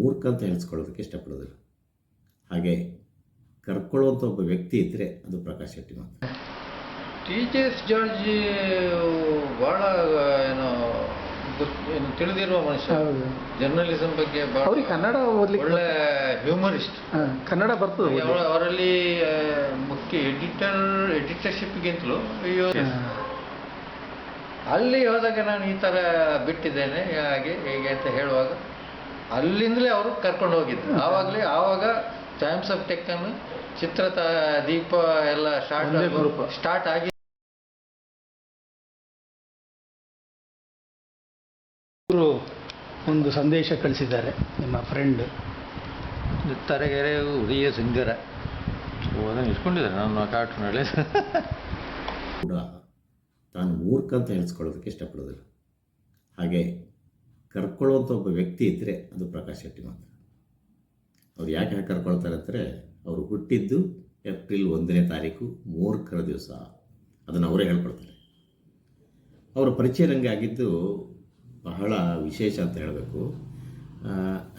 ಮೂರ್ಖ ಅಂತ ಹೇಳಿಸ್ಕೊಳ್ಳೋದಕ್ಕೆ ಇಷ್ಟಪಡೋದಿಲ್ಲ. ಹಾಗೆ ಕರ್ಕೊಳ್ಳುವಂಥ ಒಬ್ಬ ವ್ಯಕ್ತಿ ಇದ್ದರೆ ಅದು ಪ್ರಕಾಶ್ ಶೆಟ್ಟಿ ಮಾತ್ರ. ಟೀಚರ್ಸ್ ಜೆ ಎಸ್ ಜಾರ್ಜ್ ಭಾಳ ಏನೋ ಏನು ತಿಳಿದಿರುವ ಮನುಷ್ಯ. ಹೌದು. ಜರ್ನಲಿಸಂ ಬಗ್ಗೆ ಅವ್ರಿಗೆ ಕನ್ನಡ ಓದ್ಲಿಕ್ಕೆ ಒಳ್ಳೆ ಹ್ಯೂಮರಿಸ್ಟ್. ಕನ್ನಡ ಬರ್ತದೆ. ಅವರಲ್ಲಿ ಮುಖ್ಯ ಎಡಿಟರ್ ಎಡಿಟರ್ಶಿಪ್ಗಿಂತಲೂ ಅಯ್ಯೋ. ಅಲ್ಲಿ ಹೋದಾಗ ನಾನು ಈ ಥರ ಬಿಟ್ಟಿದ್ದೇನೆ ಹಾಗೆ ಹೇಗೆ ಅಂತ ಹೇಳುವಾಗ ಅಲ್ಲಿಂದಲೇ ಅವರು ಕರ್ಕೊಂಡು ಹೋಗಿದ್ದು ಆವಾಗಲೇ ಆವಾಗ ಟೈಮ್ಸ್ ಆಫ್ ಟೆಕ್ ಅನ್ನು ಚಿತ್ರ ತ- ದೀಪ ಎಲ್ಲ. ಸ್ಟಾರ್ಟ್ ಸ್ಟಾರ್ಟ್ ಆಗಿ ಒಂದು ಸಂದೇಶ ಕಳಿಸಿದ್ದಾರೆ ನಿಮ್ಮ ಫ್ರೆಂಡ್ ತರಗೆರೆ ಉದಯ ಸಿಂಗರ. ಅದನ್ನು ಇಟ್ಕೊಂಡಿದ್ದಾರೆ ನನ್ನ ಕಾರ್ಟೂನಲ್ಲಿ ಕೂಡ ತಾನು ಮೂರ್ಖ ಅಂತ ಹೇಳಿಸ್ಕೊಳ್ಳೋದಕ್ಕೆ ಇಷ್ಟಪಡೋದಿಲ್ಲ. ಹಾಗೆ ಕರ್ಕೊಳ್ಳುವಂಥ ಒಬ್ಬ ವ್ಯಕ್ತಿ ಇದ್ದರೆ ಅದು ಪ್ರಕಾಶ್ ಶೆಟ್ಟಿ ಮಾತ್ರ. ಅವ್ರು ಯಾಕೆ ಕರ್ಕೊಳ್ತಾರೆ ಅಂದರೆ ಅವರು ಹುಟ್ಟಿದ್ದು ಏಪ್ರಿಲ್ ಒಂದನೇ ತಾರೀಕು ಮೂರ್ಖರ ದಿವಸ. ಅದನ್ನು ಅವರೇ ಹೇಳ್ಕೊಳ್ತಾರೆ ಅವರ ಪರಿಚಯ ನನಗೆ ಆಗಿದ್ದು ಬಹಳ ವಿಶೇಷ ಅಂತ ಹೇಳಬೇಕು.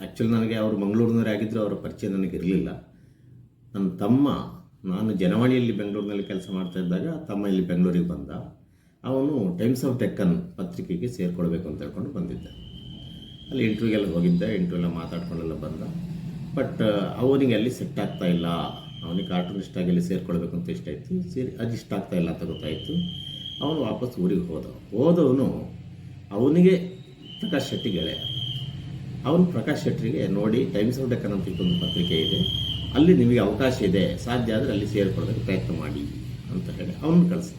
ಆ್ಯಕ್ಚುಲಿ ನನಗೆ ಅವರು ಮಂಗಳೂರಿನವರೇ ಆಗಿದ್ದರೂ ಅವರ ಪರಿಚಯ ನನಗೆ ಇರಲಿಲ್ಲ. ನನ್ನ ತಮ್ಮ, ನಾನು ಜನವಾಣಿಯಲ್ಲಿ ಬೆಂಗಳೂರಿನಲ್ಲಿ ಕೆಲಸ ಮಾಡ್ತಾ ಇದ್ದಾಗ ತಮ್ಮ ಇಲ್ಲಿ ಬೆಂಗಳೂರಿಗೆ ಬಂದ. ಅವನು ಟೈಮ್ಸ್ ಆಫ್ ಡೆಕ್ಕನ್ ಪತ್ರಿಕೆಗೆ ಸೇರಿಕೊಳ್ಬೇಕು ಅಂತ ಹೇಳ್ಕೊಂಡು ಬಂದಿದ್ದ. ಅಲ್ಲಿ ಇಂಟರ್ವ್ಯೂಗೆಲ್ಲ ಹೋಗಿದ್ದೆ ಇಂಟರ್ವ್ಯೂ ಎಲ್ಲ ಮಾತಾಡ್ಕೊಂಡೆಲ್ಲ ಬಂದ. ಬಟ್ ಅವನಿಗೆ ಅಲ್ಲಿ ಸೆಟ್ ಆಗ್ತಾ ಇಲ್ಲ. ಅವನಿಗೆ ಕಾರ್ಟೂನಿಸ್ಟ್ ಆಗಿ ಅಲ್ಲಿ ಸೇರಿಕೊಳ್ಬೇಕು ಅಂತ ಇಷ್ಟ ಆಯಿತು. ಸೇರಿ, ಅದು ಇಷ್ಟ ಆಗ್ತಾ ಇಲ್ಲ ಅಂತ ಗೊತ್ತಾಯಿತು. ಅವನು ವಾಪಸ್ ಊರಿಗೆ ಹೋದ. ಹೋದವನು ಅವನಿಗೆ ಪ್ರಕಾಶ್ ಶೆಟ್ಟಿ ಗೆಳೆಯ. ಅವನು ಪ್ರಕಾಶ್ ಶೆಟ್ಟಿಗೆ, ನೋಡಿ ಟೈಮ್ಸ್ ಆಫ್ ಡೆಕ್ಕನ್ ಅಂತ ಒಂದು ಪತ್ರಿಕೆ ಇದೆ. ಅಲ್ಲಿ ನಿಮಗೆ ಅವಕಾಶ ಇದೆ. ಸಾಧ್ಯ ಆದರೆ ಅಲ್ಲಿ ಸೇರಿಕೊಳ್ಳೋದಕ್ಕೆ ಪ್ರಯತ್ನ ಮಾಡಿ ಅಂತ ಹೇಳಿ ಅವನು ಕಳಿಸ್ದ.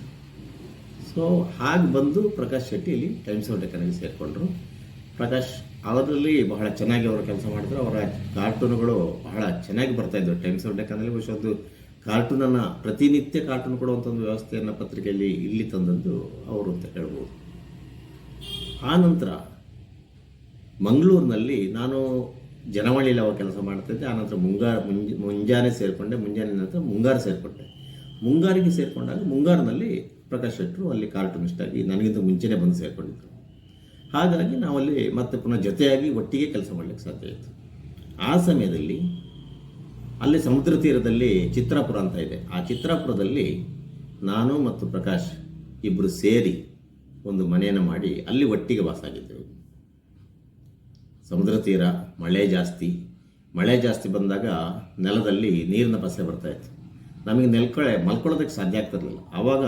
ಸೊ ಹಾಗೆ ಬಂದು ಪ್ರಕಾಶ್ ಶೆಟ್ಟಿ ಇಲ್ಲಿ ಟೈಮ್ಸ್ ಆಫ್ ಡೆಕ್ಕನಲ್ಲಿ ಸೇರಿಕೊಂಡ್ರು. ಪ್ರಕಾಶ್ ಅವರಲ್ಲಿ ಬಹಳ ಚೆನ್ನಾಗಿ ಅವರು ಕೆಲಸ ಮಾಡಿದ್ರು. ಅವರ ಕಾರ್ಟೂನುಗಳು ಬಹಳ ಚೆನ್ನಾಗಿ ಬರ್ತಾ ಇದ್ದವು ಟೈಮ್ಸ್ ಆಫ್ ಡೆಕ್ಕನಲ್ಲಿ ಬಹುಶಃ ಒಂದು ಕಾರ್ಟೂನನ್ನು ಪ್ರತಿನಿತ್ಯ ಕಾರ್ಟೂನ್ ಕೊಡುವಂಥ ಒಂದು ವ್ಯವಸ್ಥೆಯನ್ನು ಪತ್ರಿಕೆಯಲ್ಲಿ ಇಲ್ಲಿ ತಂದದ್ದು ಅವರು ಅಂತ ಹೇಳ್ಬೋದು. ಆ ನಂತರ ಮಂಗಳೂರಿನಲ್ಲಿ ನಾನು ಜನವಳಿಯಲ್ಲಿ ಅವಾಗ ಕೆಲಸ ಮಾಡ್ತಿದ್ದೆ ಆನಂತರ ಮುಂಗಾರು ಮುಂಜ, ಮುಂಜಾನೆ ಸೇರಿಕೊಂಡೆ. ಮುಂಜಾನೆ ನಂತರ ಮುಂಗಾರು ಸೇರಿಕೊಂಡೆ. ಮುಂಗಾರಿಗೆ ಸೇರಿಕೊಂಡಾಗ ಮುಂಗಾರಿನಲ್ಲಿ ಪ್ರಕಾಶ್ ಶೆಟ್ಟರು ಅಲ್ಲಿ ಕಾರ್ಟೂನಿಸ್ಟ್ ಆಗಿ ನನಗಿಂತ ಮುಂಚೆನೇ ಬಂದು ಸೇರಿಕೊಂಡಿದ್ರು. ಹಾಗಾಗಿ ನಾವಲ್ಲಿ ಮತ್ತೆ ಪುನಃ ಜೊತೆಯಾಗಿ ಒಟ್ಟಿಗೆ ಕೆಲಸ ಮಾಡಲಿಕ್ಕೆ ಸಾಧ್ಯ ಆಯಿತು. ಆ ಸಮಯದಲ್ಲಿ ಅಲ್ಲಿ ಸಮುದ್ರ ತೀರದಲ್ಲಿ ಚಿತ್ರಾಪುರ ಅಂತ ಇದೆ. ಆ ಚಿತ್ರಾಪುರದಲ್ಲಿ ನಾನು ಮತ್ತು ಪ್ರಕಾಶ್ ಇಬ್ಬರು ಸೇರಿ ಒಂದು ಮನೆಯನ್ನು ಮಾಡಿ ಅಲ್ಲಿ ಒಟ್ಟಿಗೆ ವಾಸ ಆಗಿದ್ದೆವು. ಸಮುದ್ರ ತೀರ, ಮಳೆ ಜಾಸ್ತಿ. ಮಳೆ ಜಾಸ್ತಿ ಬಂದಾಗ ನೆಲದಲ್ಲಿ ನೀರಿನ ಪಸೆ ಬರ್ತಾ ಇತ್ತು. ನಮಗೆ ನೆಲ್ಕೊಳ್ಳೆ ಮಲ್ಕೊಳ್ಳೋದಕ್ಕೆ ಸಾಧ್ಯ ಆಗ್ತಿರ್ಲಿಲ್ಲ. ಆವಾಗ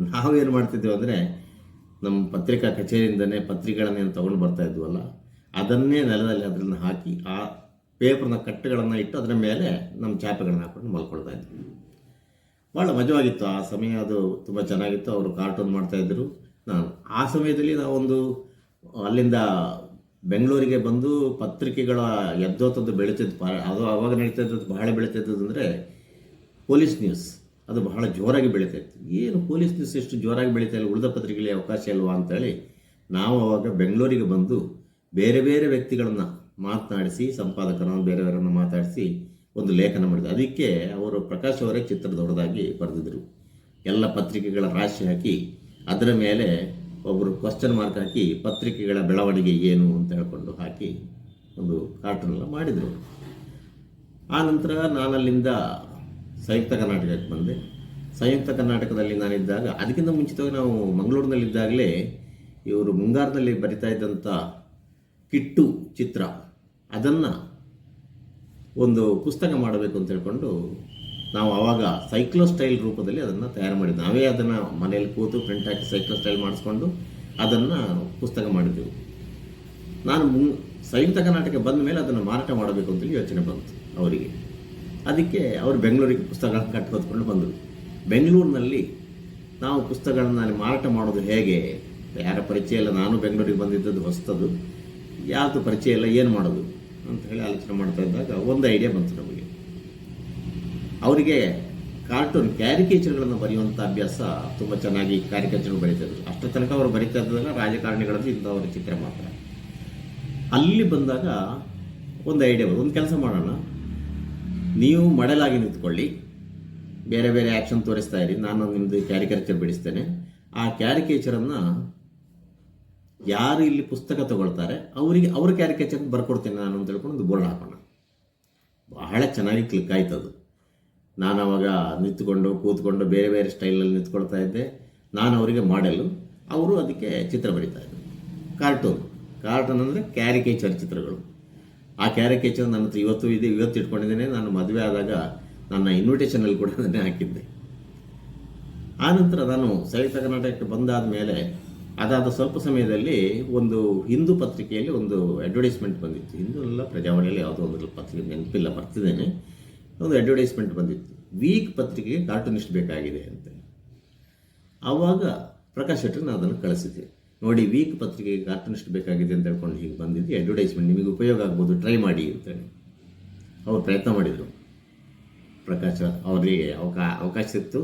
ನಾವೇನು ಮಾಡ್ತಿದ್ದೇವೆ ಅಂದರೆ ನಮ್ಮ ಪತ್ರಿಕಾ ಕಚೇರಿಯಿಂದನೇ ಪತ್ರಿಕೆಗಳನ್ನೇನು ತೊಗೊಂಡು ಬರ್ತಾ ಇದ್ವಲ್ಲ, ಅದನ್ನೇ ನೆಲದಲ್ಲಿ ಅದನ್ನು ಹಾಕಿ ಆ ಪೇಪರ್ನ ಕಟ್ಟುಗಳನ್ನು ಇಟ್ಟು ಅದರ ಮೇಲೆ ನಮ್ಮ ಚಾಪೆಗಳನ್ನ ಹಾಕೊಂಡು ಮಲ್ಕೊಳ್ತಾ ಇದ್ವಿ. ಭಾಳ ಮಜವಾಗಿತ್ತು. ಆ ಸಮಯ ಅದು ತುಂಬ ಚೆನ್ನಾಗಿತ್ತು. ಅವರು ಕಾರ್ಟೂನ್ ಮಾಡ್ತಾಯಿದ್ರು ನಾನು ಆ ಸಮಯದಲ್ಲಿ ನಾವೊಂದು ಅಲ್ಲಿಂದ ಬೆಂಗಳೂರಿಗೆ ಬಂದು ಪತ್ರಿಕೆಗಳ ಎದ್ದೋತದ್ದು ಬೆಳೀತಿದ್ದು, ಅದು ಅವಾಗ ನಡೀತಾ ಇದ್ದದ್ದು ಬಹಳ ಬೆಳೀತಾ ಇದ್ದದ್ದು ಅಂದರೆ ಪೊಲೀಸ್ ನ್ಯೂಸ್. ಅದು ಬಹಳ ಜೋರಾಗಿ ಬೆಳೀತಾ ಇತ್ತು. ಏನು ಪೊಲೀಸ್ ನ್ಯೂಸ್ ಎಷ್ಟು ಜೋರಾಗಿ ಬೆಳೀತಾ ಇಲ್ಲ, ಉಳಿದ ಪತ್ರಿಕೆಗಳಿಗೆ ಅವಕಾಶ ಇಲ್ವಾ ಅಂತೇಳಿ ನಾವು ಅವಾಗ ಬೆಂಗಳೂರಿಗೆ ಬಂದು ಬೇರೆ ಬೇರೆ ವ್ಯಕ್ತಿಗಳನ್ನು ಮಾತನಾಡಿಸಿ, ಸಂಪಾದಕರನ್ನು, ಬೇರೆಯವರನ್ನು ಮಾತಾಡಿಸಿ ಒಂದು ಲೇಖನ ಮಾಡಿದ್ರು ಅದಕ್ಕೆ ಅವರು ಪ್ರಕಾಶ್ ಅವರೇ ಚಿತ್ರ ದೊಡ್ಡದಾಗಿ ಬರೆದಿದ್ರು. ಎಲ್ಲ ಪತ್ರಿಕೆಗಳ ರಾಶಿ ಹಾಕಿ ಅದರ ಮೇಲೆ ಒಬ್ಬರು ಕ್ವಶನ್ ಮಾರ್ಕ್ ಹಾಕಿ ಪತ್ರಿಕೆಗಳ ಬೆಳವಣಿಗೆ ಏನು ಅಂತ ಹೇಳ್ಕೊಂಡು ಹಾಕಿ ಒಂದು ಕಾರ್ಟೂನ್ ಎಲ್ಲ ಮಾಡಿದರು. ಆ ನಂತರ ನಾನಲ್ಲಿಂದ ಸಂಯುಕ್ತ ಕರ್ನಾಟಕಕ್ಕೆ ಬಂದೆ. ಸಂಯುಕ್ತ ಕರ್ನಾಟಕದಲ್ಲಿ ನಾನಿದ್ದಾಗ, ಅದಕ್ಕಿಂತ ಮುಂಚಿತವಾಗಿ ನಾವು ಮಂಗಳೂರಿನಲ್ಲಿದ್ದಾಗಲೇ ಇವರು ಮುಂಗಾರಿನಲ್ಲಿ ಬರಿತಾ ಇದ್ದಂಥ ಕಿಟ್ಟು ಚಿತ್ರ, ಅದನ್ನು ಒಂದು ಪುಸ್ತಕ ಮಾಡಬೇಕು ಅಂತ ಹೇಳ್ಕೊಂಡು ನಾವು ಆವಾಗ ಸೈಕ್ಲೋ ಸ್ಟೈಲ್ ರೂಪದಲ್ಲಿ ಅದನ್ನು ತಯಾರು ಮಾಡಿದ್ವಿ. ನಾವೇ ಅದನ್ನು ಮನೆಯಲ್ಲಿ ಕೂತು ಪ್ರಿಂಟ್ ಹಾಕಿ ಸೈಕ್ಲೋ ಸ್ಟೈಲ್ ಮಾಡಿಸ್ಕೊಂಡು ಅದನ್ನು ಪುಸ್ತಕ ಮಾಡಿದ್ದೆವು. ನಾನು ಸಂಯುಕ್ತ ಕರ್ನಾಟಕ ಬಂದ ಮೇಲೆ ಅದನ್ನು ಮಾರಾಟ ಮಾಡಬೇಕು ಅಂತೇಳಿ ಯೋಚನೆ ಬಂತು ಅವರಿಗೆ. ಅದಕ್ಕೆ ಅವರು ಬೆಂಗಳೂರಿಗೆ ಪುಸ್ತಕಗಳನ್ನು ಕಟ್ಕೊತ್ಕೊಂಡು ಬಂದರು. ಬೆಂಗಳೂರಿನಲ್ಲಿ ನಾವು ಪುಸ್ತಕಗಳನ್ನು ಅಲ್ಲಿ ಮಾರಾಟ ಮಾಡೋದು ಹೇಗೆ? ಯಾರ ಪರಿಚಯ ಇಲ್ಲ, ನಾನು ಬೆಂಗಳೂರಿಗೆ ಬಂದಿದ್ದದ್ದು ಹೊಸದು ಯಾವುದು ಪರಿಚಯ ಇಲ್ಲ, ಏನು ಮಾಡೋದು? ಅಂತ ಹೇಳಿ ಆಲೋಚನೆ ಮಾಡ್ತಾ ಇದ್ದಾಗ ಒಂದು ಐಡಿಯಾ ಬಂತು ನಮಗೆ. ಅವರಿಗೆ ಕಾರ್ಟೂನ್ ಕ್ಯಾರಿಕೇಚರ್ಗಳನ್ನು ಬರೆಯುವಂಥ ಅಭ್ಯಾಸ ತುಂಬ ಚೆನ್ನಾಗಿ ಕ್ಯಾರಿಕೇಚರ್ ಬರೀತಿದ್ರು ಅಷ್ಟು ತನಕ ಅವರು ಬರೀತಾ ಇದ್ದಲ್ಲ ರಾಜಕಾರಣಿಗಳದ್ದು ಇಂಥವರ ಚಿತ್ರ ಮಾತ್ರ. ಅಲ್ಲಿ ಬಂದಾಗ ಒಂದು ಐಡಿಯಾ ಒಂದು ಕೆಲಸ ಮಾಡೋಣ. ನೀವು ಮಡಲಾಗಿ ನಿಂತ್ಕೊಳ್ಳಿ. ಬೇರೆ ಬೇರೆ ಆ್ಯಕ್ಷನ್ ತೋರಿಸ್ತಾ ಇರಿ. ನಾನು ನಿಮ್ಮದು ಕ್ಯಾರಿಕೇಚರ್ ಬಿಡಿಸ್ತೇನೆ. ಆ ಕ್ಯಾರಿಕೇಚರನ್ನು ಯಾರು ಇಲ್ಲಿ ಪುಸ್ತಕ ತಗೊಳ್ತಾರೆ, ಅವರಿಗೆ ಅವ್ರ ಕ್ಯಾರಿಕೇಚರ್ ಬರ್ಕೊಡ್ತೇನೆ ನಾನು ಅಂತ ಹೇಳ್ಕೊಂಡು ಒಂದು ಬೋರ್ಡ್ ಹಾಕೋಣ. ಬಹಳ ಚೆನ್ನಾಗಿ ಕ್ಲಿಕ್ ಆಯ್ತು ಅದು. ನಾನು ಅವಾಗ ನಿಂತ್ಕೊಂಡು, ಕೂತ್ಕೊಂಡು ಬೇರೆ ಬೇರೆ ಸ್ಟೈಲಲ್ಲಿ ನಿಂತ್ಕೊಳ್ತಾ ಇದ್ದೆ. ನಾನು ಅವರಿಗೆ ಮಾಡೆಲ್ಲು ಅವರು ಅದಕ್ಕೆ ಚಿತ್ರ ಬರೀತಾ ಇದ್ದರು ಕಾರ್ಟೂನ್ ಕಾರ್ಟೂನ್ ಅಂದರೆ ಕ್ಯಾರಿಕೇಚರ್ ಚಿತ್ರಗಳು. ಆ ಕ್ಯಾರಿಕೇಚರ್ ನನ್ನ ಹತ್ರ ಇವತ್ತು ಇದೆ, ಇವತ್ತು ಇಟ್ಕೊಂಡಿದ್ದೇನೆ. ನಾನು ಮದುವೆ ಆದಾಗ ನನ್ನ ಇನ್ವಿಟೇಷನಲ್ಲಿ ಕೂಡ ಅದನ್ನೇ ಹಾಕಿದ್ದೆ. ಆನಂತರ ನಾನು ಸಂಯುಕ್ತ ಕರ್ನಾಟಕಕ್ಕೆ ಬಂದಾದ ಮೇಲೆ ಅದಾದ ಸ್ವಲ್ಪ ಸಮಯದಲ್ಲಿ ಒಂದು ಹಿಂದೂ ಪತ್ರಿಕೆಯಲ್ಲಿ ಒಂದು ಅಡ್ವರ್ಟೈಸ್ಮೆಂಟ್ ಬಂದಿತ್ತು. ಹಿಂದೂ ಅಲ್ಲ, ಪ್ರಜಾವಾಣಿಯಲ್ಲಿ ಯಾವುದೋ ಒಂದು ಪತ್ರಿಕೆ ನೆನಪಿಲ್ಲ, ಬರ್ತಿದ್ದೇನೆ. ಒಂದು ಅಡ್ವರ್ಟೈಸ್ಮೆಂಟ್ ಬಂದಿತ್ತು. ವೀಕ್ ಪತ್ರಿಕೆಗೆ ಕಾರ್ಟೂನಿಸ್ಟ್ ಬೇಕಾಗಿದೆ ಅಂತ. ಆವಾಗ ಪ್ರಕಾಶ್ ನಾನು ಅದನ್ನು ಕಳಿಸಿದ್ದೆ. ನೋಡಿ ವೀಕ್ ಪತ್ರಿಕೆಗೆ ಕಾರ್ಟೂನಿಸ್ಟ್ ಬೇಕಾಗಿದೆ ಅಂತ ಹೇಳ್ಕೊಂಡು ಹೀಗೆ ಬಂದಿದ್ದು ಅಡ್ವರ್ಟೈಸ್ಮೆಂಟ್ ನಿಮಗೆ ಉಪಯೋಗ ಆಗ್ಬೋದು ಟ್ರೈ ಮಾಡಿ ಅಂತೇಳಿ ಅವರು ಪ್ರಯತ್ನ ಮಾಡಿದರು. ಪ್ರಕಾಶ ಅವರಿಗೆ ಅವಕಾ, ಅವಕಾಶ ಇತ್ತು.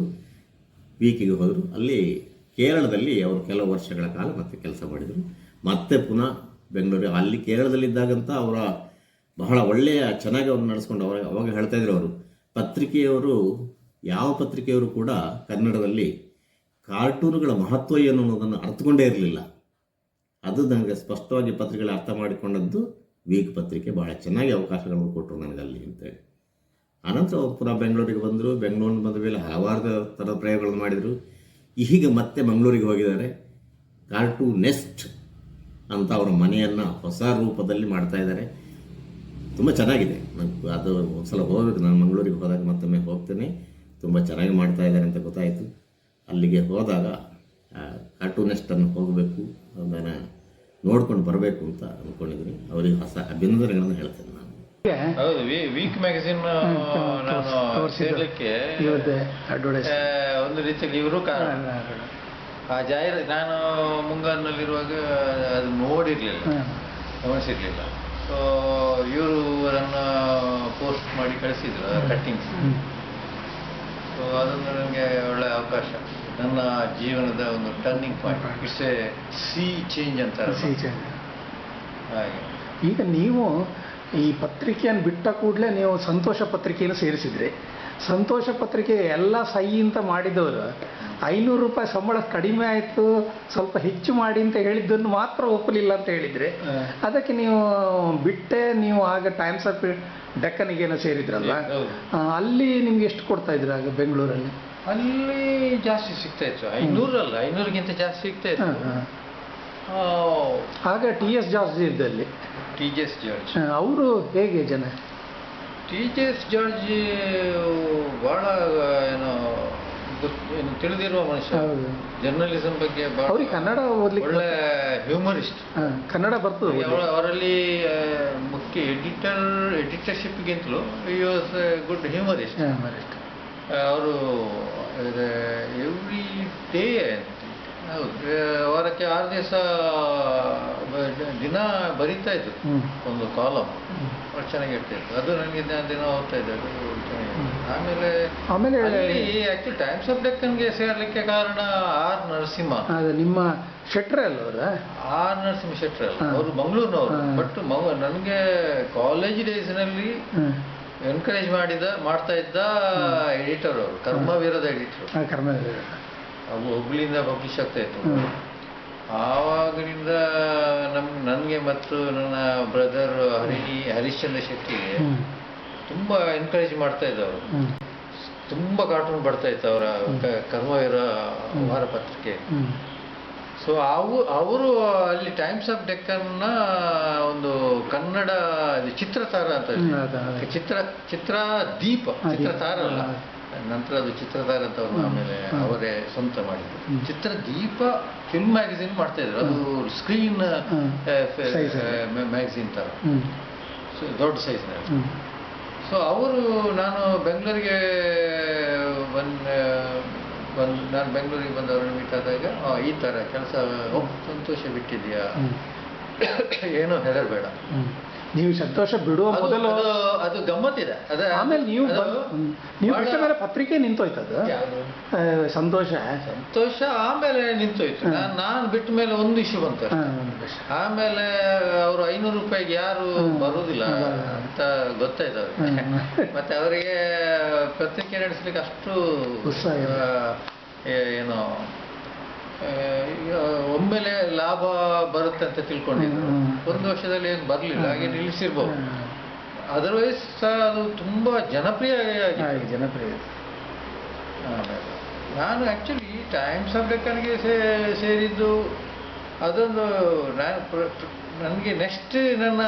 ವೀಕಿಗೆ ಹೋದರು. ಅಲ್ಲಿ ಕೇರಳದಲ್ಲಿ ಅವರು ಕೆಲವು ವರ್ಷಗಳ ಕಾಲ ಮತ್ತೆ ಕೆಲಸ ಮಾಡಿದರು. ಮತ್ತೆ ಪುನಃ ಬೆಂಗಳೂರು, ಅಲ್ಲಿ ಕೇರಳದಲ್ಲಿದ್ದಾಗಂತ ಅವರ ಬಹಳ ಒಳ್ಳೆಯ ಚೆನ್ನಾಗಿ ಅವ್ರು ನಡೆಸ್ಕೊಂಡು ಅವಾಗ ಅವಾಗ ಹೇಳ್ತಾ ಇದ್ರು ಅವರು, ಪತ್ರಿಕೆಯವರು, ಯಾವ ಪತ್ರಿಕೆಯವರು ಕೂಡ ಕನ್ನಡದಲ್ಲಿ ಕಾರ್ಟೂನುಗಳ ಮಹತ್ವ ಏನು ಅನ್ನೋದನ್ನು ಅರ್ಥಕೊಂಡೇ ಇರಲಿಲ್ಲ. ಅದು ನನಗೆ ಸ್ಪಷ್ಟವಾಗಿ ಪತ್ರಿಕೆಗಳ ಅರ್ಥ ಮಾಡಿಕೊಂಡದ್ದು ವೀಕ್ ಪತ್ರಿಕೆ ಭಾಳ ಚೆನ್ನಾಗಿ ಅವಕಾಶಗಳನ್ನು ಕೊಟ್ಟರು ನನಗಲ್ಲಿ ಅಂತೇಳಿ. ಆನಂತರ ಅವ್ರು ಪುನಃ ಬೆಂಗಳೂರಿಗೆ ಬಂದರು. ಬೆಂಗಳೂರಿನ ಬಂದ ಮೇಲೆ ಹಲವಾರು ಥರದ ಪ್ರಯೋಗಗಳನ್ನು ಮಾಡಿದರು. ಈಗ ಮತ್ತೆ ಮಂಗಳೂರಿಗೆ ಹೋಗಿದ್ದಾರೆ. ಕಾರ್ಟೂ ನೆಸ್ಟ್ ಅಂತ ಅವರ ಮನೆಯನ್ನು ಹೊಸ ರೂಪದಲ್ಲಿ ಮಾಡ್ತಾ ಇದ್ದಾರೆ. ತುಂಬ ಚೆನ್ನಾಗಿದೆ. ನಾನು ಅದು ಒಂದು ಸಲ ಹೋಗಬೇಕು. ನಾನು ಮಂಗಳೂರಿಗೆ ಹೋದಾಗ ಮತ್ತೊಮ್ಮೆ ಹೋಗ್ತೇನೆ. ತುಂಬ ಚೆನ್ನಾಗಿ ಮಾಡ್ತಾ ಇದ್ದಾರೆ ಅಂತ ಗೊತ್ತಾಯಿತು. ಅಲ್ಲಿಗೆ ಹೋದಾಗ ಕಾರ್ಟೂನಿಸ್ಟನ್ನು ಹೋಗಬೇಕು ಅದನ್ನು ನೋಡ್ಕೊಂಡು ಬರಬೇಕು ಅಂತ ಅಂದ್ಕೊಂಡಿದ್ದೀನಿ ಅವರಿಗೆ ಹೊಸ ಅಭಿನಂದನೆಗಳನ್ನು ಹೇಳ್ತೇನೆ ನಾನು. ಹೌದು ವೀಕ್ ಮ್ಯಾಗಝಿನ್ ನಾನು. ಸೇರ್ಲಿಕ್ಕೆ ಒಂದು ರೀತಿಯಲ್ಲಿ ಇವರು ಕಾರಣ ಆ ಜಾಹೀರ ನಾನು ಮುಂಗಾರಿನಲ್ಲಿರುವಾಗ ಅದು ನೋಡಿರ್ಲಿಲ್ಲ. ಗಮನಿಸಿರ್ಲಿಲ್ಲ. ಸೊ ಇವರು ಅವರನ್ನ ಪೋಸ್ಟ್ ಮಾಡಿ ಕಳಿಸಿದ್ರು ಕಟ್ಟಿಂಗ್ಸ್ ಸೊ ಅದೊಂದು ನನಗೆ ಒಳ್ಳೆ ಅವಕಾಶ. ನನ್ನ ಜೀವನದ ಒಂದು turning point it's a sea change ಅಂತಾರೆ ಹಾಗೆ. ಈಗ ನೀವು ಈ ಪತ್ರಿಕೆಯನ್ನು ಬಿಟ್ಟ ಕೂಡಲೇ ನೀವು ಸಂತೋಷ ಪತ್ರಿಕೆಯನ್ನು ಸೇರಿಸಿದ್ರಿ. ಸಂತೋಷ ಪತ್ರಿಕೆ ಎಲ್ಲ ಸಹಿ ಅಂತ ಮಾಡಿದವರು ಐನೂರು ರೂಪಾಯಿ ಸಂಬಳ ಕಡಿಮೆ ಆಯಿತು ಸ್ವಲ್ಪ ಹೆಚ್ಚು ಮಾಡಿ ಅಂತ ಹೇಳಿದ್ದನ್ನು ಮಾತ್ರ ಒಪ್ಪಲಿಲ್ಲ ಅಂತ ಹೇಳಿದ್ರೆ. ಅದಕ್ಕೆ ನೀವು ಬಿಟ್ಟೆ ನೀವು ಆಗ ಟೈಮ್ಸ್ ಆಫ್ ಡೆಕ್ಕನಿಗೇನೋ ಸೇರಿದ್ರಲ್ಲ. ಅಲ್ಲಿ ನಿಮ್ಗೆ ಎಷ್ಟು ಕೊಡ್ತಾ ಇದ್ರಿ ಆಗ ಬೆಂಗಳೂರಲ್ಲಿ? ಅಲ್ಲಿ ಜಾಸ್ತಿ ಸಿಗ್ತಾ ಇತ್ತು. ಐನೂರಲ್ಲ ಐನೂರಿಗಿಂತ ಜಾಸ್ತಿ ಸಿಗ್ತಾ ಹಾ, ಇತ್ತು ಆಗ ಟಿ ಎಸ್ ಜಾರ್ಜ್ ಇದ್ದಲ್ಲಿ ಟಿ ಜಿ ಎಸ್ ಜಾರ್ಜ್. ಅವರು ಹೇಗೆ ಜನ? ಟಿ ಜಿ ಎಸ್ ಜಾರ್ಜ್ ಬಹಳ ಏನು ಏನು ತಿಳಿದಿರುವ ಮನುಷ್ಯ. ಜರ್ನಲಿಸಂ ಬಗ್ಗೆ ಅವ್ರಿಗೆ ಕನ್ನಡ ಒಳ್ಳೆ ಹ್ಯೂಮರಿಸ್ಟ್. ಕನ್ನಡ ಬರ್ತದೆ. ಅವರಲ್ಲಿ ಮುಖ್ಯ ಎಡಿಟರ್ ಎಡಿಟರ್ಶಿಪ್ಗಿಂತಲೂ ಈ ವಾಸ್ ಗುಡ್ ಹ್ಯೂಮರಿಸ್ಟ್ ಹ್ಯೂಮರಿಸ್ಟ್. ಅವರು ಎವ್ರಿ ಡೇ ಹೌದು ವಾರಕ್ಕೆ ಆರು ದಿವಸ ದಿನ ಬರಿತಾ ಇದ್ರು. ಒಂದು ಕಾಲಮ್ ಚೆನ್ನಾಗಿ ಇರ್ತಾ ಇತ್ತು ಅದು ನನಗೆ ದಿನ ದಿನ ಓದ್ತಾ ಇದ್ದೆ ಅದು ಆಮೇಲೆ ಆಮೇಲೆ ಆಕ್ಚುಲಿ ಟೈಮ್ಸ್ ಆಫ್ ಡೆಕ್ಕನ್ಗೆ ಸೇರ್ಲಿಕ್ಕೆ ಕಾರಣ ಆರ್ ನರಸಿಂಹ. ನಿಮ್ಮ ಶೆಟ್ರೆ ಅಲ್ಲ ಅವರ? ಆರ್ ನರಸಿಂಹ ಶೆಟ್ರ ಅಲ್ಲ. ಅವರು ಮಂಗಳೂರಿನವರು. ಬಟ್ ಬಟ್ ನನಗೆ ಕಾಲೇಜ್ ಡೇಸ್ನಲ್ಲಿ ಎನ್ಕರೇಜ್ ಮಾಡಿದ ಮಾಡ್ತಾ ಇದ್ದ ಎಡಿಟರ್ ಅವರು ಕರ್ಮವೀರದ ಎಡಿಟರ್ ಅವು ಹುಬ್ಳಿಯಿಂದ ಪಬ್ಲಿಷ್ ಆಗ್ತಾ ಇತ್ತು. ಆವಾಗಿನಿಂದ ನಮ್ ನನಗೆ ಮತ್ತು ನನ್ನ ಬ್ರದರ್ ಹರಿ ಹರಿಶ್ಚಂದ್ರ ಶೆಟ್ಟಿಗೆ. ತುಂಬಾ ಎನ್ಕರೇಜ್ ಮಾಡ್ತಾ ಇದ್ದ ಅವರು ತುಂಬಾ ಕಾರ್ಟೂನ್ ಬರ್ತಾ ಇತ್ತು ಅವರ ಕರ್ಮವೀರ ವಾರ ಪತ್ರಿಕೆ. ಸೊ ಅವು ಅವರು ಅಲ್ಲಿ ಟೈಮ್ಸ್ ಆಫ್ ಡೆಕ್ಕನ್ನ ಒಂದು ಕನ್ನಡ ಚಿತ್ರತಾರ ಅಂತ. ಚಿತ್ರ ಚಿತ್ರ ದೀಪ ಚಿತ್ರತಾರ ಅಲ್ಲ. ನಂತರ ಅದು ಚಿತ್ರತಾರ ಅಂತ ಅವರು ಆಮೇಲೆ ಅವರೇ ಸ್ವಂತ ಮಾಡಿದ್ರು ಹ್ಮ್. ಚಿತ್ರ ದೀಪ ಫಿಲ್ಮ್ ಮ್ಯಾಗಝಿನ್ ಮಾಡ್ತಾ ಇದ್ರು. ಅದು ಸ್ಕ್ರೀನ್. ಮ್ಯಾಗಝಿನ್ ತರ. ಸೊ ದೊಡ್ಡ ಸೈಜ್ನಲ್ಲಿ ಹ್ಮ್. ಸೊ ಅವರು ನಾನು ಬೆಂಗಳೂರಿಗೆ ಬಂದ ಬಂದು ನಾನು ಬೆಂಗಳೂರಿಗೆ ಬಂದು ಅವರನ್ನು ಮೀಟ್ ಆದಾಗ "ಆ, ಈ ಥರ ಕೆಲಸ ಸಂತೋಷ ಬಿಟ್ಟಿದೆಯಾ. ಏನೂ ಹೆದರಬೇಡ. ನೀವು ಸಂತೋಷ ಬಿಡುವ ಮೊದಲು ಅದು ಗಮ್ಮತ್ತಿದೆ. ಅದು ಆಮೇಲೆ ನೀವು ನೀವು ಬಿಟ್ಟ ಮೇಲೆ ಪತ್ರಿಕೆ ನಿಂತೋಯ್ತು ಅದು ಸಂತೋಷ. ಸಂತೋಷ ಆಮೇಲೆ ನಿಂತೋಯ್ತು. ನಾನು ಬಿಟ್ಟ ಮೇಲೆ ಒಂದು ಇಶ್ಯೂ ಬಂತು ಆಮೇಲೆ ಅವರು ಐನೂರು ರೂಪಾಯಿಗೆ ಯಾರು. ಬರುವುದಿಲ್ಲ ಅಂತ ಗೊತ್ತಾಯ್ತು ಅವ್ರಿಗೆ ಮತ್ತೆ ಅವರಿಗೆ ಪತ್ರಿಕೆ ನಡೆಸ್ಲಿಕ್ಕೆ ಅಷ್ಟು. ಏನು ಒಮ್ಮೆಲೆ ಲಾಭ ಬರುತ್ತೆ ಅಂತ ತಿಳ್ಕೊಂಡಿದ್ರು ಒಂದು ವರ್ಷದಲ್ಲಿ ಏನು ಬರಲಿಲ್ಲ ಹಾಗೆ ನಿಲ್ಲಿಸಿರ್ಬೋದು. ಅದರ್ವೈಸ್ ಸಹ ಅದು ತುಂಬ ಜನಪ್ರಿಯ ಜನಪ್ರಿಯ ನಾನು ಆ್ಯಕ್ಚುಲಿ ಟೈಮ್ಸ್ ಆಫ್ ಡೆಕ್ಕನ್ಗೆ ಸೇ ಸೇರಿದ್ದು ಅದೊಂದು ನಾನು ನನಗೆ ನೆಕ್ಸ್ಟ್ ನನ್ನ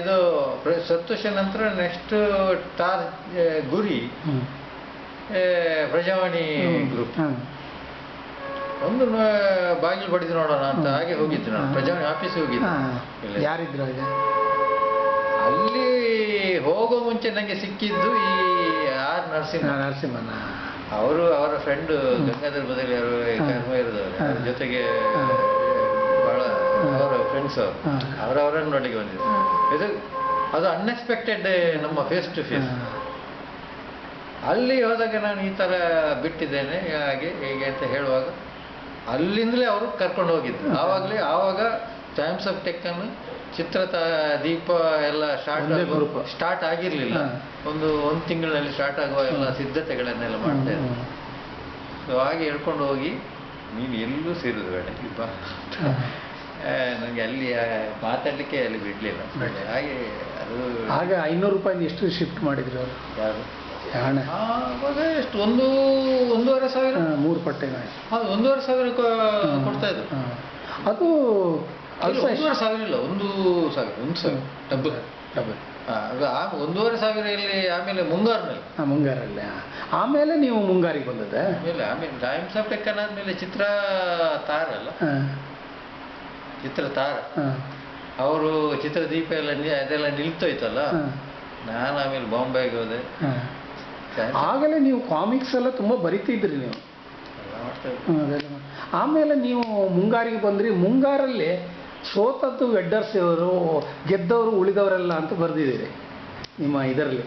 ಇದು ಸಂತೋಷ ನಂತರ ನೆಕ್ಸ್ಟ್ ಟಾರ್ ಗುರಿ ಪ್ರಜಾವಾಣಿ ಗ್ರೂಪ್. ಒಂದು ಬಾಗಿಲು ಬಡಿದು ನೋಡೋಣ ಅಂತ ಹಾಗೆ ಹೋಗಿದ್ದು ನಾನು. ಪ್ರಜಾವಣಿ ಆಫೀಸ್ ಹೋಗಿದ್ದೆ. ಯಾರಿದ್ರು ಹಾಗೆ? ಅಲ್ಲಿ ಹೋಗೋ ಮುಂಚೆ ನನಗೆ ಸಿಕ್ಕಿದ್ದು ಈ ಆರ್ ನರಸಿಂಹ. ನರಸಿಂಹನ. ಅವರು ಅವರ ಫ್ರೆಂಡ್ ಗಂಗಾಧರ್ ಬದಲಿ ಅವರು ಕರ್ಮ ಇರೋದವ್ರು. ಜೊತೆಗೆ ಬಹಳ ಅವರ ಫ್ರೆಂಡ್ಸ್ ಅವರು. ಅವರವರನ್ನು ನೋಡಿಗೆ ಬಂದಿದ್ರು ಇದು ಅದು ಅನ್ಎಕ್ಸ್ಪೆಕ್ಟೆಡ್ ನಮ್ಮ ಫೇಸ್ ಟು ಫೇಸ್ ಅಲ್ಲಿ ಹೋದಾಗ ನಾನು ಈ ಥರ ಬಿಟ್ಟಿದ್ದೇನೆ ಹಾಗೆ ಹೀಗೆ ಅಂತ ಹೇಳುವಾಗ ಅಲ್ಲಿಂದಲೇ ಅವರು ಕರ್ಕೊಂಡು ಹೋಗಿದ್ದು ಆವಾಗಲೇ ಆವಾಗ ಟೈಮ್ಸ್ ಆಫ್ ಟೆಕ್ ಅನ್ನು ಚಿತ್ರ ದೀಪ ಎಲ್ಲ ಸ್ಟಾರ್ಟ್ ಸ್ಟಾರ್ಟ್ ಆಗಿರಲಿಲ್ಲ. ಒಂದು ಒಂದು ತಿಂಗಳಲ್ಲಿ ಸ್ಟಾರ್ಟ್ ಆಗುವ ಎಲ್ಲ ಸಿದ್ಧತೆಗಳನ್ನೆಲ್ಲ ಮಾಡ್ತಾ ಇದ್ರು. ಸೊ ಹಾಗೆ ಹೇಳ್ಕೊಂಡು ಹೋಗಿ ನೀನು ಎಲ್ಲೂ ಸೇರಿದ್ರು ಬೇಡ ದೀಪ. ನನಗೆ ಅಲ್ಲಿ ಮಾತಾಡಲಿಕ್ಕೆ ಮಾತಾಡ್ಲಿಕ್ಕೆ ಅಲ್ಲಿ ಬಿಡ್ಲಿಲ್ಲ. ಹಾಗೆ ಅದು ಆಗ ಐನೂರು ರೂಪಾಯಿ ಎಷ್ಟು ಶಿಫ್ಟ್ ಮಾಡಿದ್ರು ಅವರು? ಯಾರು? ಹಣ. ಆವಾಗ ಎಷ್ಟು? ಒಂದು ಒಂದೂವರೆ ಸಾವಿರ? ಮೂರು ಪಟ್ಟೆ ಹೌದು ಒಂದೂವರೆ ಸಾವಿರ ಕೊಡ್ತಾ ಇದ್ರು. ಅದು ಒಂದೂವರೆ ಸಾವಿರ ಇಲ್ಲ ಒಂದು ಸಾವಿರ ಒಂದು ಸಾವಿರ ಡಬ್ಬಲ್ ಡಬ್ಬಲ್ ಹಾ, ಅದು ಆ ಒಂದೂವರೆ ಸಾವಿರ ಇಲ್ಲಿ ಆಮೇಲೆ ಮುಂಗಾರಿನಲ್ಲಿ. ಮುಂಗಾರಲ್ಲಿ. ಆಮೇಲೆ ನೀವು ಮುಂಗಾರಿಗೆ ಬಂದದ್ದೆ? ಆಮೇಲೆ ಆಮೇಲೆ ಟೈಮ್ಸ್ ಆಫ್ ಟೆಕ್ಕನ್ ಆದ್ಮೇಲೆ ಚಿತ್ರ ತಾರ ಅಲ್ಲ? ಚಿತ್ರ ತಾರ. ಅವರು ಚಿತ್ರದೀಪ ಎಲ್ಲ ಅದೆಲ್ಲ ನಿಲ್ತೋಯ್ತಲ್ಲ? ನಾನು ಆಮೇಲೆ ಬಾಂಬೆಗೆ ಹೋದೆ. ಆಗಲೇ ನೀವು ಕಾಮಿಕ್ಸ್ ಎಲ್ಲ ತುಂಬ ಬರಿತಿದ್ರಿ ನೀವು. ಆಮೇಲೆ ನೀವು ಮುಂಗಾರಿಗೆ ಬಂದ್ರಿ. ಮುಂಗಾರಲ್ಲಿ ಸೋತದ್ದು ವೆಡ್ಡರ್ಸ್ ಇವರು ಗೆದ್ದವರು ಉಳಿದವರೆಲ್ಲ ಅಂತ ಬರೆದಿದ್ದೀರಿ ನಿಮ್ಮ ಇದರಲ್ಲಿ.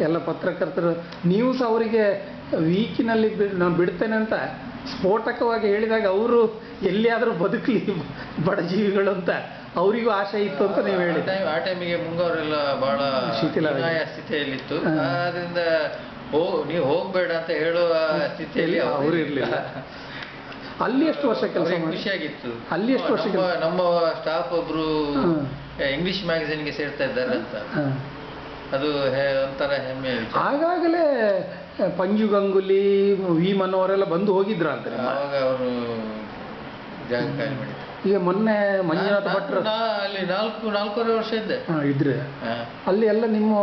ಎಲ್ಲ ಪತ್ರಕರ್ತರು ನೀವು ಸಹ ಅವರಿಗೆ ವೀಕಿನಲ್ಲಿ ಬಿಡ್ ನಾನು ಬಿಡ್ತೇನೆ ಅಂತ ಸ್ಫೋಟಕವಾಗಿ ಹೇಳಿದಾಗ ಅವರು ಎಲ್ಲಿಯಾದರೂ ಬದುಕಲಿ ಬಡ ಜೀವಿಗಳು ಅಂತ ಅವರಿಗೂ ಆಶೆ ಇತ್ತು ಅಂತ ನೀವು ಹೇಳಿ ಆ ಟೈಮಿಗೆ ಮುಂಗಾರೆಲ್ಲ ಬಹಳ ಶಿಥಿಲ. ಸ್ಥಿತಿಯಲ್ಲಿತ್ತು. ಹಾ. ಹೋ ನೀವು ಹೋಗ್ಬೇಡ ಅಂತ ಹೇಳುವ ಸ್ಥಿತಿಯಲ್ಲಿ ಅವರು ಇರಲಿಲ್ಲ. ಅಲ್ಲಿ ಎಷ್ಟು ವರ್ಷ ಕೆಲಸ ಖುಷಿಯಾಗಿತ್ತು. ಅಲ್ಲಿ ಎಷ್ಟು ವರ್ಷ ನಮ್ಮ- ಸ್ಟಾಫ್ ಒಬ್ರು. ಇಂಗ್ಲಿಷ್ ಮ್ಯಾಗಝಿನ್ಗೆ ಸೇರ್ತಾ ಇದ್ದಾರೆ ಅಂತ. ಅದು ಒಂಥರ ಹೆಮ್ಮೆ ಆಗಾಗಲೇ ಪಂಜು ಗಂಗುಲಿ ವಿ ಮನೋರೆಲ್ಲ ಬಂದು ಹೋಗಿದ್ರ ಅಂತ ಅವಾಗ ಅವರು ಜಾಗ ಖಾಲಿ ಮಾಡಿದ್ರು. ಈಗ ಮೊನ್ನೆ ಮಂಜುನಾಥ ಭಟ್ರು ಅಲ್ಲಿ ನಾಲ್ಕು ನಾಲ್ಕೂವರೆ ವರ್ಷ ಇದ್ದೆ. ಇದ್ರೆ. ಅಲ್ಲಿ ಎಲ್ಲ ನಿಮ್ಮ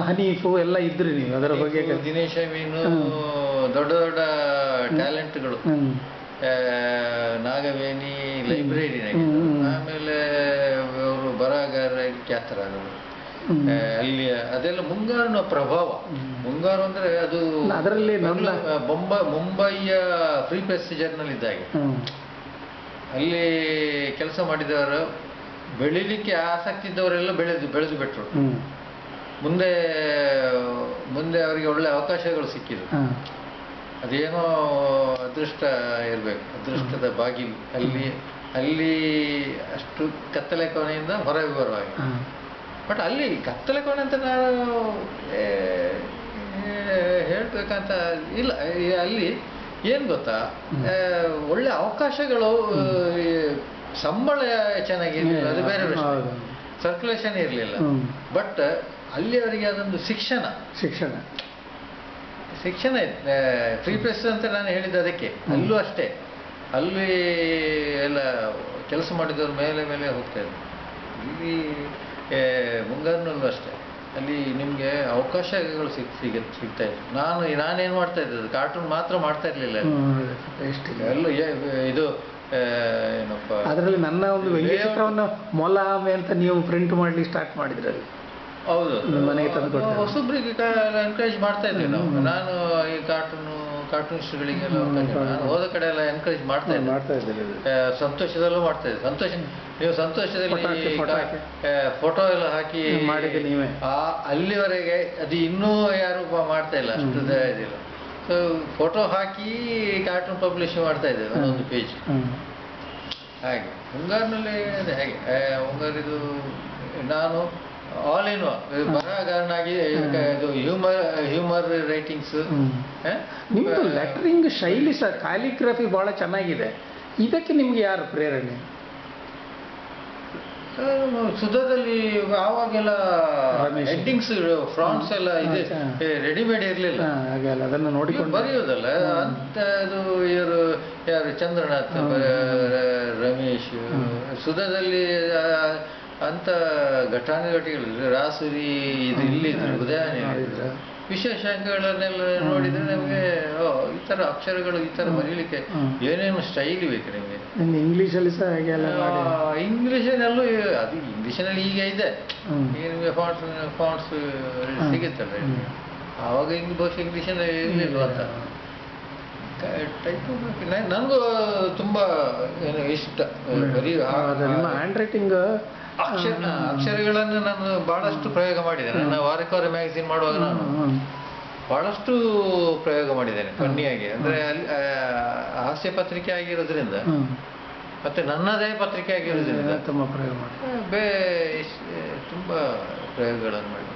ಹನೀಫು ಎಲ್ಲ ಇದ್ರಿ ನೀವು ಅದರ ಬಗ್ಗೆ ದಿನೇಶ ಮೀನು ದೊಡ್ಡ ದೊಡ್ಡ ಟ್ಯಾಲೆಂಟ್ಗಳು. ನಾಗವೇಣಿ ಲೈಬ್ರರಿ. ಆಮೇಲೆ ಅವರು ಬರಹಗಾರ ಖ್ಯಾತರಾದರು ಹ್ಮ್. ಅಲ್ಲಿ ಅದೆಲ್ಲ ಮುಂಗಾರಿನ ಪ್ರಭಾವ. ಮುಂಗಾರು ಅಂದ್ರೆ ಅದು ಅದರಲ್ಲಿ ಬೊಂಬೈ ಮುಂಬೈಯ ಫ್ರೀ ಪ್ರೆಸ್ ಜರ್ನಲ್ ಇದ್ದಾಗೆ. ಅಲ್ಲಿ ಕೆಲಸ ಮಾಡಿದವರು ಬೆಳಿಲಿಕ್ಕೆ ಆಸಕ್ತಿ ಇದ್ದವರೆಲ್ಲ ಬೆಳೆದು ಬೆಳೆದು ಬಿಟ್ರು. ಮುಂದೆ ಮುಂದೆ ಅವರಿಗೆ ಒಳ್ಳೆ ಅವಕಾಶಗಳು ಸಿಕ್ಕಿದ್ರು ಅದೇನೋ ಅದೃಷ್ಟ ಇರಬೇಕು ಅದೃಷ್ಟದ ಬಾಗಿಲು. ಅಲ್ಲಿ ಅಲ್ಲಿ ಅಷ್ಟು ಕತ್ತಲೆ ಕೋಣೆಯಿಂದ ಹೊರಗೆ ಬರುವಾಗ. ಬಟ್ ಅಲ್ಲಿ ಕತ್ತಲೆ ಕೋಣೆ ಅಂತ ನಾನು ಹೇಳ್ಬೇಕಂತ ಇಲ್ಲ. ಅಲ್ಲಿ ಏನು ಗೊತ್ತಾ? ಒಳ್ಳೆ ಅವಕಾಶಗಳು ಸಂಬಳ ಚೆನ್ನಾಗಿರಲಿಲ್ಲ ಅದು ಬೇರೆ. ಸರ್ಕ್ಯುಲೇಷನ್ ಇರಲಿಲ್ಲ. ಬಟ್ ಅಲ್ಲಿ ಅವರಿಗೆ ಅದೊಂದು ಶಿಕ್ಷಣ. ಶಿಕ್ಷಣ. ಶಿಕ್ಷಣ ಫ್ರೀ ಪ್ರೆಸ್ ಅಂತ ನಾನು ಹೇಳಿದ್ದು ಅದಕ್ಕೆ. ಅಲ್ಲೂ ಅಷ್ಟೇ. ಅಲ್ಲಿ ಎಲ್ಲ ಕೆಲಸ ಮಾಡಿದವ್ರ ಮೇಲೆ ಮೇಲೆ ಹೋಗ್ತಾ ಇದ್ರು. ಇಲ್ಲಿ ಮುಂಗಾರಿನಲ್ಲೂ ಅಷ್ಟೇ. ಅಲ್ಲಿ ನಿಮಗೆ ಅವಕಾಶಗಳು ಸಿಗ್ ಸಿಗ ಸಿಗ್ತಾ ಇತ್ತು ನಾನು ನಾನೇನು ಮಾಡ್ತಾ ಇದ್ದೆ ಕಾರ್ಟೂನ್ ಮಾತ್ರ ಮಾಡ್ತಾ ಇರಲಿಲ್ಲ ಇಷ್ಟಿಲ್ಲ ಎಲ್ಲ ಇದು ಏನಪ್ಪ ಅದರಲ್ಲಿ ನನ್ನ ಒಂದು ವ್ಯಂಗ್ಯಚಿತ್ರವನ್ನು ಮೊಲ ಆಮೆ ಅಂತ ನೀವು ಪ್ರಿಂಟ್ ಮಾಡಲಿ ಸ್ಟಾರ್ಟ್ ಮಾಡಿದ್ರಲ್ಲಿ ಹೌದು. ಮನೆಗೆ ತಂದು ಕೊಟ್ಟು ಹೊಸಬ್ರಿಗೆ ಎನ್ಕರೇಜ್ ಮಾಡ್ತಾ ಇದ್ದೆ ನಾವು. ನಾನು ಈ ಕಾರ್ಟೂನು ಕಾರ್ಟೂನಿಸ್ಟ್ಗಳಿಗೆಲ್ಲ ಹೋದ. ಕಡೆ ಎಲ್ಲ ಎನ್ಕರೇಜ್ ಮಾಡ್ತಾ ಇದ್ದೆ ಮಾಡ್ತಾ ಇದ್ದೀರಿ. ಸಂತೋಷದಲ್ಲೂ ಮಾಡ್ತಾ ಇದ್ದೆ ಸಂತೋಷ ನೀವು ಸಂತೋಷದಲ್ಲಿ. ಫೋಟೋ ಎಲ್ಲ ಹಾಕಿ ಅಲ್ಲಿವರೆಗೆ ಅದು ಇನ್ನೂ ಯಾರು ಮಾಡ್ತಾ ಇಲ್ಲ ಅಷ್ಟು ಇದಿಲ್ಲ ಸೊ ಫೋಟೋ ಹಾಕಿ ಕಾರ್ಟೂನ್ ಪಬ್ಲಿಷ್ ಮಾಡ್ತಾ ಇದ್ದೇವೆ ಒಂದೊಂದು ಪೇಜ್. ಹಾಗೆ. ಮುಂಗಾರಿನಲ್ಲಿ ಅದೇ ಹಾಗೆ. ಮುಂಗಾರಿದು ನಾನು ಆಲ್ ಇನ್ ಬರಹಗಾರನಾಗಿ ಇದು ಹ್ಯೂಮರ್ ಹ್ಯೂಮರ್ ರೈಟಿಂಗ್ಸ್ ಹ್ಮ್. ನಿಮ್ದು ಲೆಟ್ರಿಂಗ್ ಶೈಲಿ ಸರ್ ಕ್ಯಾಲಿಗ್ರಫಿ ಬಹಳ ಚೆನ್ನಾಗಿದೆ. ಇದಕ್ಕೆ ನಿಮ್ಗೆ ಯಾರು ಪ್ರೇರಣೆ? ಸುಧದಲ್ಲಿ ಆವಾಗೆಲ್ಲ. ಹೆಡ್ಡಿಂಗ್ಸ್ ಫ್ರಾಂಟ್ಸ್ ಎಲ್ಲ ಇದೆ. ರೆಡಿಮೇಡ್ ಇರಲಿಲ್ಲ. ಹಾಗೆಲ್ಲ ಅದನ್ನು ನೋಡಿಕೊಂಡು. ಬರೆಯೋದಲ್ಲ ಅಂತ ಅದು ಇವರು ಯಾರು ಚಂದ್ರನಾಥ್ ರಮೇಶ್ ಸುಧದಲ್ಲಿ ಅಂತ ಘಟಾನುಘಟಿಗಳು ರಾಸುರಿ ಇದು ಇಲ್ಲಿದ್ರು ಉದಯನೇ ನೋಡಿದ್ರ? ವಿಶೇಷಾಂಕಗಳನ್ನೆಲ್ಲ ನೋಡಿದ್ರೆ ನಮಗೆ ಈ ಥರ ಅಕ್ಷರಗಳು ಈ ತರ. ಬರೀಲಿಕ್ಕೆ. ಏನೇನು ಸ್ಟೈಲ್ ಬೇಕು ನಿಮಗೆ? ಇಂಗ್ಲಿಷ್ ಅಲ್ಲಿ ಸಹ ಇಂಗ್ಲಿಷ್ ಇಂಗ್ಲೀಷಿನಲ್ಲೂ ಅದು ಇಂಗ್ಲೀಷಿನಲ್ಲಿ ಈಗ ಇದೆ. ಈಗ ನಿಮಗೆ ಫಾಂಟ್ಸ್ ಫಾಂಟ್ಸ್ ಸಿಗುತ್ತಲ್ಲ. ಆವಾಗ ಇಂಗ್ ಬಹುಶಃ ಇಂಗ್ಲಿಷ್ ಇರಲಿಲ್ಲ ಅಂತ. ಟೈಪ್ ನನಗೂ ತುಂಬಾ ಏನು ಇಷ್ಟ. ಬರೀ ಹ್ಯಾಂಡ್ ರೈಟಿಂಗ್ ಅಕ್ಷರ ಅಕ್ಷರಗಳನ್ನು ನಾನು ಬಹಳಷ್ಟು ಪ್ರಯೋಗ ಮಾಡಿದ್ದೇನೆ. ನನ್ನ ವಾರಕ್ಕೋರೆ ಮ್ಯಾಗಝಿನ್ ಮಾಡುವಾಗ ನಾನು ಬಹಳಷ್ಟು ಪ್ರಯೋಗ ಮಾಡಿದ್ದೇನೆ ಕಣ್ಣಿಯಾಗಿ. ಅಂದ್ರೆ ಹಾಸ್ಯ ಪತ್ರಿಕೆ ಆಗಿರೋದ್ರಿಂದ ಮತ್ತೆ ನನ್ನದೇ ಪತ್ರಿಕೆ ಆಗಿರೋದ್ರಿಂದ ತುಂಬಾ ಪ್ರಯೋಗ ಮಾಡಿ ಬೇ ತುಂಬಾ ತುಂಬ ಪ್ರಯೋಗಗಳನ್ನು ಮಾಡಿ